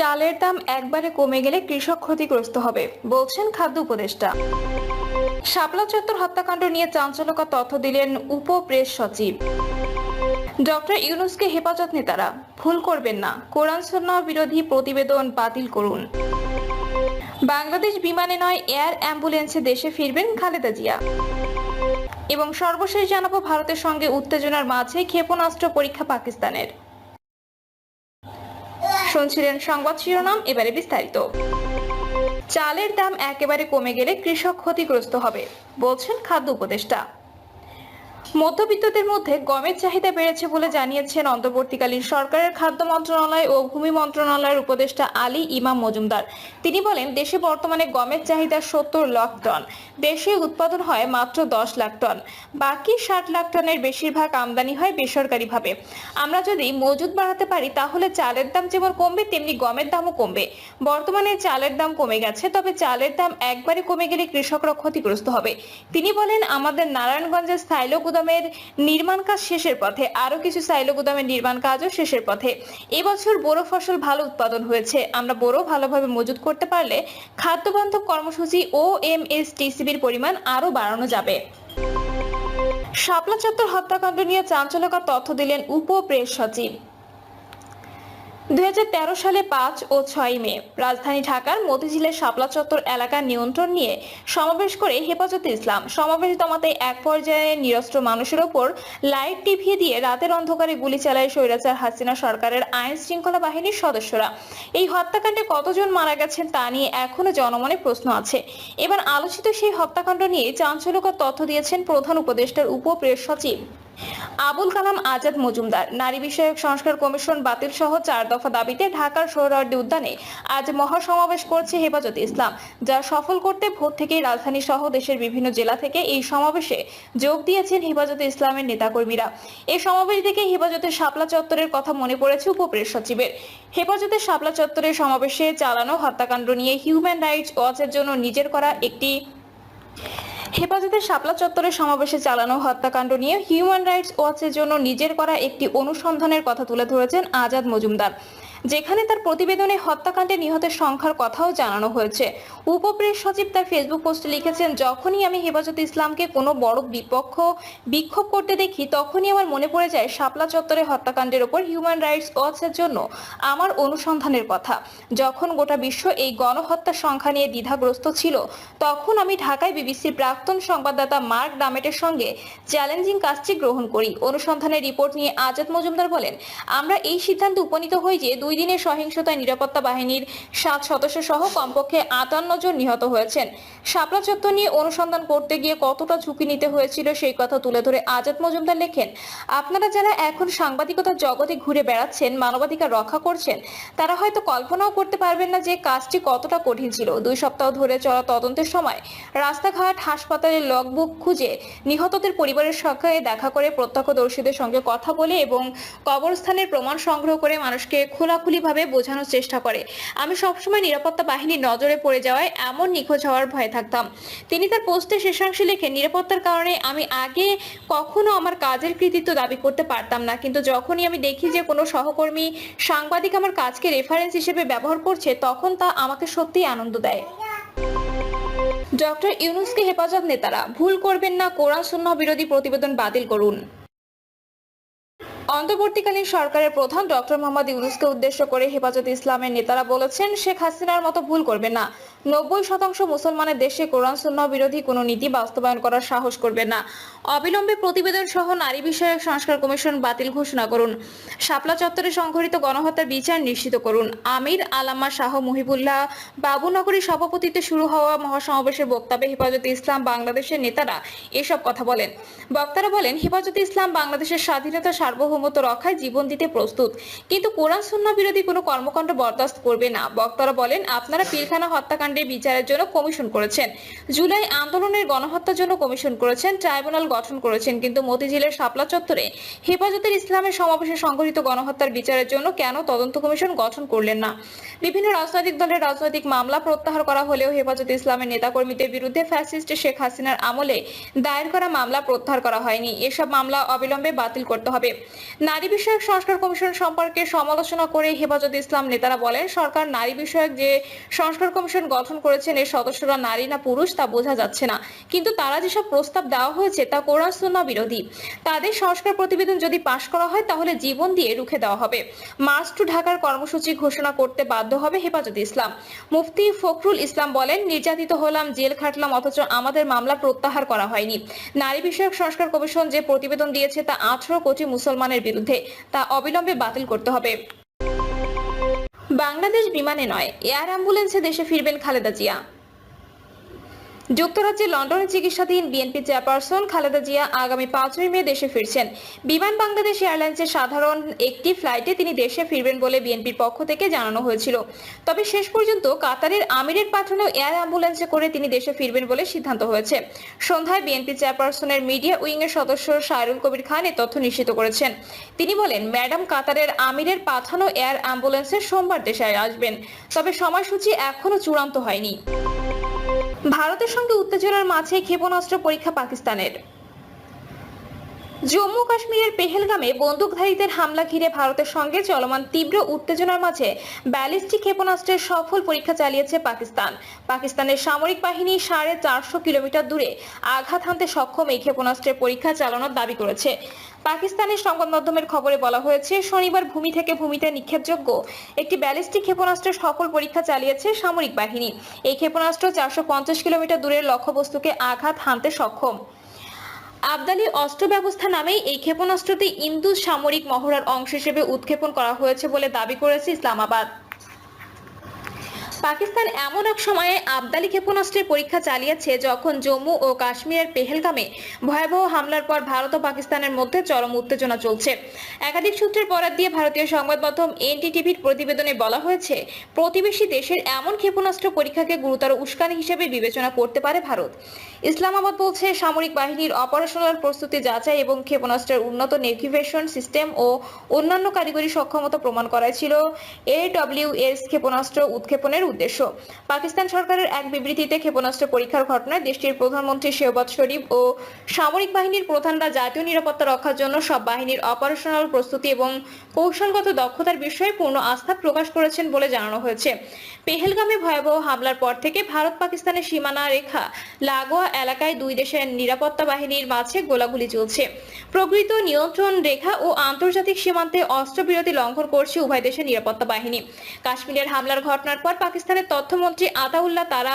চালের দাম একবারে কমে গেলে কৃষক ক্ষতিগ্রস্ত হবে, বলছেন খাদ্য উপদেষ্টা। শাপলা চত্বর হত্যাকাণ্ড নিয়ে চাঞ্চল্যকর তথ্য দিলেন উপ প্রেস সচিব। ডক্টর ইউনুসকে হেফাজত নেতারা, ভুল করবেন না, কোরআন সন্না বিরোধী প্রতিবেদন বাতিল করুন। বাংলাদেশ বিমানে নয়, এয়ার অ্যাম্বুলেন্সে দেশে ফিরবেন খালেদা জিয়া। এবং সর্বশেষ জানাব ভারতের সঙ্গে উত্তেজনার মাঝে ক্ষেপণাস্ত্র পরীক্ষা পাকিস্তানের। শুনছিলেন সংবাদ শিরোনাম, এবারে বিস্তারিত। চালের দাম একেবারে কমে গেলে কৃষক ক্ষতিগ্রস্ত হবে, বলছেন খাদ্য উপদেষ্টা। মধ্যবিত্তদের মধ্যে গমের চাহিদা বেড়েছে বলে জানিয়েছেন অন্তর্বর্তীকালীন সরকারের খাদ্য মন্ত্রণালয় ও ভূমি মন্ত্রণালয়ের উপদেষ্টা আলী ইমাম মজুমদার। তিনি বলেন, দেশে বর্তমানে গমের চাহিদা সত্তর লাখ টন, দেশে উৎপাদন হয় মাত্র দশ লাখ টন, বাকি ষাট লাখ টনের বেশিরভাগ আমদানি হয় বেসরকারিভাবে। আমরা যদি মজুদ বাড়াতে পারি, তাহলে চালের দাম যেমন কমবে, তেমনি গমের দামও কমবে। বর্তমানে চালের দাম কমে গেছে, তবে চালের দাম একবারে কমে গেলে কৃষকরা ক্ষতিগ্রস্ত হবে। তিনি বলেন, আমাদের নারায়ণগঞ্জের সাইলো গুদামের নির্মাণ কাজ শেষের পথে আরও কিছু সাইলো গুদামের নির্মাণ কাজও শেষের পথে। এবছর বোরো ফসল ভালো উৎপাদন হয়েছে। আমরা বোরো ভালোভাবে মজুত করতে পারলে খাদ্য বান্ধব কর্মসূচি ও এম এস টিসিবির পরিমাণ আরও বাড়ানো যাবে। শাপলা চত্বর হত্যাকাণ্ড নিয়ে চাঞ্চল্যকর তথ্য দিলেন উপ প্রেস সচিব। দুই সালে পাঁচ ও ছয় মে রাজধানী ঢাকার মতিঝিলের শাপলা চত্বর এলাকার নিয়ন্ত্রণ নিয়ে সমাবেশ করে হেফাজতে ইসলাম। সমাবেশ দমাতে এক পর্যায়ে নিরস্ত্র মানুষের ওপর লাইট টিভি দিয়ে রাতের অন্ধকারে গুলি চালায় স্বৈরাচার হাসিনা সরকারের আইন শৃঙ্খলা বাহিনীর সদস্যরা। এই হত্যাকাণ্ডে কতজন মারা গেছেন তা নিয়ে এখনও জনমনে প্রশ্ন আছে। এবার আলোচিত সেই হত্যাকাণ্ড নিয়ে চাঞ্চল্যকর তথ্য দিয়েছেন প্রধান উপদেষ্টার উপ প্রেস সচিব। আবুল কালাম আজাদ মজুমদার, নারী বিষয়ক সংস্কার কমিশন বাতিল সহ চার দফা দাবিতে ঢাকার সোহরাওয়ার্দী উদ্যানে আজ মহাসমাবেশ করছে হেফাজতে ইসলাম, যা সফল করতে ভোর থেকেই রাজধানী সহ দেশের বিভিন্ন জেলা থেকে এই সমাবেশে যোগ দিয়েছেন হেফাজতে ইসলামের নেতাকর্মীরা। এই সমাবেশ থেকে হেফাজতের শাপলা চত্বরের কথা মনে পড়েছে উপপ্রেস সচিবের। হেফাজতের শাপলা চত্বরের সমাবেশে চালানো হত্যাকাণ্ড নিয়ে হিউম্যান রাইটস ওয়াচের জন্য নিজের করা একটি হেফাজতের শাপলা চত্বরে সমাবেশে চালানো হত্যাকাণ্ড নিয়ে হিউম্যান রাইটস ওয়াচের জন্য নিজের করা একটি অনুসন্ধানের কথা তুলে ধরেছেন আজাদ মজুমদার। যেখানে তার প্রতিবেদনে হত্যাকাণ্ডে নিহতের সংখ্যার কথাও জানানো হয়েছে। উপপ্রেস সচিব তার ফেসবুক পোস্টে লিখেছেন, যখনই আমি হেফাজত ইসলামকে কোনো বড় বিপক্ষ বিক্ষোভ করতে দেখি, তখনই আমার মনে পড়ে যায় শাপলা চত্বরে হত্যাকাণ্ডের ওপর হিউম্যান রাইটস ওয়াচের জন্য আমার অনুসন্ধানের কথা। যখন গোটা বিশ্ব এই গণহত্যার সংখ্যা নিয়ে দ্বিধাগ্রস্ত ছিল, তখন আমি ঢাকায় বিবিসির প্রাক্তন সংবাদদাতা মার্ক ডামেটের সঙ্গে চ্যালেঞ্জিং কাজটি গ্রহণ করি। অনুসন্ধানের রিপোর্ট নিয়ে আজাদ মজুমদার বলেন, আমরা এই সিদ্ধান্তে উপনীত হই যে দুই দিনের সহিংসতায় নিরাপত্তা বাহিনীর সাত সদস্য সহ কমপক্ষে আটান্ন জন নিহত হয়েছেন। শাপলা চত্বর নিয়ে অনুসন্ধান করতে গিয়ে কতটা ঝুঁকি নিতে হয়েছিল সেই কথা তুলে ধরে আজাদ মজুমদার লেখেন, আপনারা যারা এখন সাংবাদিকতার জগতে ঘুরে বেড়াচ্ছেন, মানবাধিকার রক্ষা করছেন, তারা হয়তো কল্পনাও করতে পারবেন না যে কাজটি কতটা কঠিন ছিল। দুই সপ্তাহ ধরে চলা তদন্তের সময় রাস্তাঘাট, হাসপাতালের লগবুক খুঁজে নিহতদের পরিবারের সঙ্গে দেখা করে প্রত্যক্ষদর্শীদের সঙ্গে কথা বলে এবং কবরস্থানের প্রমাণ সংগ্রহ করে মানুষকে খোলাখুলিভাবে বোঝানোর চেষ্টা করে। আমি সবসময় নিরাপত্তা বাহিনীর নজরে পড়ে যাওয়ায় এমন নিখোঁজ হওয়ার ভয়ে থাকতাম। তিনি তার পোস্টে শেষাংশে লেখেন নিরাপত্তার কারণে আমি আগে কখনো আমার কাজের কৃতিত্ব দাবি করতে পারতাম না। কিন্তু যখনই আমি দেখি যে কোনো সহকর্মী সাংবাদিক আমার কাজকে রেফারেন্স হিসেবে ব্যবহার করছে, তখন তা আমাকে সত্যিই আনন্দ দেয়। ডক্টর ইউনুসকে হেফাজত নেতারা, ভুল করবেন না, কোরআন শূন্য বিরোধী প্রতিবেদন বাতিল করুন। অন্তর্বর্তীকালীন সরকারের প্রধান ডক্টর মোহাম্মদ ইউনুসকে উদ্দেশ্য করে হেফাজত ইসলামের নেতারা বলেছেন, শেখ হাসিনার মতো ভুল করবে না। নব্বই শতাংশ মুসলমানের দেশে কোরআন, সুন্নাহ বিরোধী কোনো নীতি বাস্তবায়ন করার সাহস করবে না। অবিলম্বে প্রতিবেদন সহ নারী বিষয়ক সংস্কার কমিশন বাতিল ঘোষণা করুন। শাপলা চত্বরে সংঘটিত গণহত্যার বিচার নিশ্চিত করুন। আমির আলামা শাহ মুহিবুল্লাহ বাবুনগরী সভাপতিত্বে শুরু হওয়া মহাসমাবেশের বক্তব্যে হেফাজত ইসলাম বাংলাদেশের নেতারা এসব কথা বলেন। বক্তারা বলেন, হেফাজত ইসলাম বাংলাদেশের স্বাধীনতা সার্বভৌমত্ব রক্ষায় জীবন দিতে প্রস্তুত। কিন্তু কোরআন সুন্নাহ বিরোধী কোনো কর্মকাণ্ড বরদাস্ত করবে না। বক্তারা বলেন, আপনারা পিলখানা হত্যাকাণ্ডের বিচারের জন্য কমিশন করেছেন। জুলাই আন্দোলনের গণহত্যার জন্য কমিশন করেছেন, ট্রাইব্যুনাল গঠন করেছেন, কিন্তু মতিঝিলের শাপলা চত্বরে হেফাজতের ইসলামের সমাবেশে সংঘটিত গণহত্যার বিচারের জন্য কেন তদন্ত কমিশন গঠন করলেন না? বিভিন্ন রাজনৈতিক দলের রাজনৈতিক মামলা প্রত্যাহার করা হলেও হেফাজত ইসলামের নেতাকর্মীদের বিরুদ্ধে ফ্যাসিস্ট শেখ হাসিনার আমলে দায়ের করা মামলা প্রত্যাহার করা হয়নি। এসব মামলা অবিলম্বে বাতিল করতে হবে। নারী বিষয়ক সংস্কার কমিশন সম্পর্কে সমালোচনা করে হেফাজত ইসলাম নেতারা বলেন, সরকার নারী বিষয়ক যে সংস্কার কমিশন গঠন করেছেন এর সদস্যরা নারী না পুরুষ তা বোঝা যাচ্ছে না। কিন্তু তারা যেসব প্রস্তাব দেওয়া হয়েছে তা কোরআন, সুন্নাহ বিরোধী। তাদের সংস্কার প্রতিবেদন যদি পাশ করা হয় তাহলে জীবন দিয়ে রুখে দেওয়া হবে। মার্চ টু ঢাকার কর্মসূচি ঘোষণা করতে বাধ্য হবে হেফাজত ইসলাম। মুফতি ফখরুল ইসলাম বলেন, নির্যাতিত হলাম, জেল খাটলাম, অথচ আমাদের মামলা প্রত্যাহার করা হয়নি। নারী বিষয়ক সংস্কার কমিশন যে প্রতিবেদন দিয়েছে তা আঠারো কোটি মুসলমানের বিরুদ্ধে তা অবিলম্বে বাতিল করতে হবে। বাংলাদেশ বিমানে নয়, এয়ার অ্যাম্বুলেন্সে দেশে ফিরবেন খালেদা জিয়া। যুক্তরাজ্যের লন্ডনে চিকিৎসাধীন বিএনপি চেয়ারপারসন খালেদা জিয়া আগামী পাঁচই মে দেশে ফিরছেন। বিমান বাংলাদেশ এয়ারলাইন্সের সাধারণ একটি ফ্লাইটে তিনি দেশে ফিরবেন বলে বিএনপির পক্ষ থেকে জানানো হয়েছিল। তবে শেষ পর্যন্ত কাতারের আমিরের পাঠানো এয়ার অ্যাম্বুলেন্সে করে তিনি দেশে ফিরবেন বলে সিদ্ধান্ত হয়েছে। সন্ধ্যায় বিএনপি চেয়ারপারসনের মিডিয়া উইং এর সদস্য সাইরুল কবির খান এ তথ্য নিশ্চিত করেছেন। তিনি বলেন, ম্যাডাম, কাতারের আমিরের পাঠানো এয়ার অ্যাম্বুলেন্সে সোমবার দেশে আসবেন। তবে সময়সূচি এখনও চূড়ান্ত হয়নি। ভারতের সঙ্গে উত্তেজনার মাঝে ক্ষেপণাস্ত্র পরীক্ষা পাকিস্তানের। জম্মু কাশ্মীরের পেহেলগামে বন্দুকধারীদের হামলা ঘিরে ভারতের সঙ্গে চলমান তীব্র উত্তেজনার মাঝে ব্যালিস্টিক ক্ষেপণাস্ত্রের সফল পরীক্ষা চালিয়েছে পাকিস্তান। পাকিস্তানের সামরিক বাহিনী সাড়ে চারশো কিলোমিটার দূরে আঘাত হানতে সক্ষম এই ক্ষেপণাস্ত্রের পরীক্ষা চালানোর দাবি করেছে। পাকিস্তানের সংবাদ মাধ্যমের খবরে বলা হয়েছে, শনিবার ভূমি থেকে ভূমিতে নিক্ষেপযোগ্য একটি ব্যালিস্টিক ক্ষেপণাস্ত্রের সফল পরীক্ষা চালিয়েছে সামরিক বাহিনী। এই ক্ষেপণাস্ত্র চারশো পঞ্চাশ কিলোমিটার দূরের লক্ষ্যবস্তুকে আঘাত হানতে সক্ষম। আবদালি অস্ত্র ব্যবস্থা নামেই এই ক্ষেপণাস্ত্রটি ইন্দু সামরিক মহড়ার অংশ হিসেবে উৎক্ষেপণ করা হয়েছে বলে দাবি করেছে ইসলামাবাদ। পাকিস্তান এমন এক সময়ে আবদালি ক্ষেপণাস্ত্রের পরীক্ষা চালিয়েছে যখন জম্মু ও কাশ্মীরের পেহেলগামে ভয়াবহ হামলার পর ভারত ও পাকিস্তানের মধ্যে চরম উত্তেজনা চলছে। একাধিক সূত্রের বরাত দিয়ে ভারতীয় সংবাদ মাধ্যম এনডিটিভির প্রতিবেদনে বলা হয়েছে, প্রতিবেশী দেশের এমন ক্ষেপণাস্ত্র পরীক্ষাকে গুরুতর উস্কানি হিসেবে বিবেচনা করতে পারে ভারত। ইসলামাবাদ বলছে, সামরিক বাহিনীর অপারেশনাল প্রস্তুতি যাচাই এবং ক্ষেপণাস্ত্রের উন্নত নেভিগেশন সিস্টেম ও অন্যান্য কারিগরি সক্ষমতা প্রমাণ করাই ছিল এডব্লিউ এডব্লিউএস ক্ষেপণাস্ত্র উৎক্ষেপণের উদ্দেশ্য। পাকিস্তান সরকারের এক বিবৃতিতে ক্ষেপণাস্ত্র পরীক্ষার ঘটনায় দেশটির প্রধানমন্ত্রী শেহবাজ শরীফ ও সামরিক বাহিনীর প্রধানরা জাতীয় নিরাপত্তা রক্ষার জন্য সব বাহিনীর অপারেশনাল প্রস্তুতি এবং কৌশলগত দক্ষতার বিষয়ে পূর্ণ আস্থা প্রকাশ করেছেন বলে জানানো হয়েছে। পেহেলগামে ভয়াবহ হামলার পর থেকে ভারত পাকিস্তানের সীমানা রেখা লাগোয়া এলাকায় দুই দেশের নিরাপত্তা বাহিনীর মাঝে গোলাগুলি চলছে। প্রকৃত নিয়ন্ত্রণ রেখা ও আন্তর্জাতিক সীমান্তে অস্ত্রবিরতি লঙ্ঘন করছে উভয় দেশের নিরাপত্তা বাহিনী। কাশ্মীরের হামলার ঘটনার পর পাকিস্তানের তথ্যমন্ত্রী আতাউল্লাহ তারা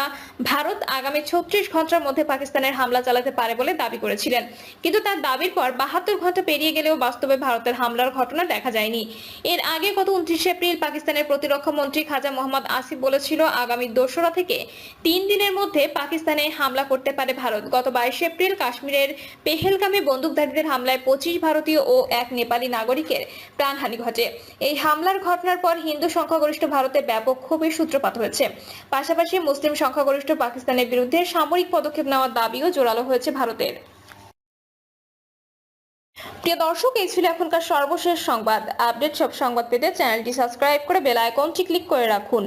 ভারত আগামী ছত্রিশ ঘণ্টার মধ্যে পাকিস্তানের হামলা চালাতে পারে বলে দাবি করেছিলেন। কিন্তু তার দাবির পর বাহাত্তর ঘণ্টা পেরিয়ে গেলেও বাস্তবে ভারতের হামলার ঘটনা দেখা যায়নি। এর আগে গত উনত্রিশে এপ্রিল পাকিস্তানের প্রতিরক্ষা মন্ত্রী খাজা মোহাম্মদ আসিফ বলেছিল, আগামী দোসরা থেকে তিন দিনের মধ্যে পাকিস্তানে হামলা করতে পারে ভারত। গত বাইশে এপ্রিল কাশ্মীরের পেহেলগামে বন্দুকধারীদের হামলায় পঁচিশ ভারতীয় ও এক নেপালি নাগরিকের প্রাণহানি ঘটে। এই হামলার ঘটনার পর হিন্দু সংখ্যাগরিষ্ঠ ভারতে ব্যাপক ক্ষোভের সূত্রপাত হয়েছে। পাশাপাশি মুসলিম সংখ্যাগরিষ্ঠ পাকিস্তানের বিরুদ্ধে সামরিক পদক্ষেপ নেওয়ার দাবিও জোরালো হয়েছে ভারতের। প্রিয় দর্শক, এই ছিল এখনকার সর্বশেষ সংবাদ। আপডেট সব সংবাদ পেতে চ্যানেলটি সাবস্ক্রাইব করে বেল আইকনটি ক্লিক করে রাখুন।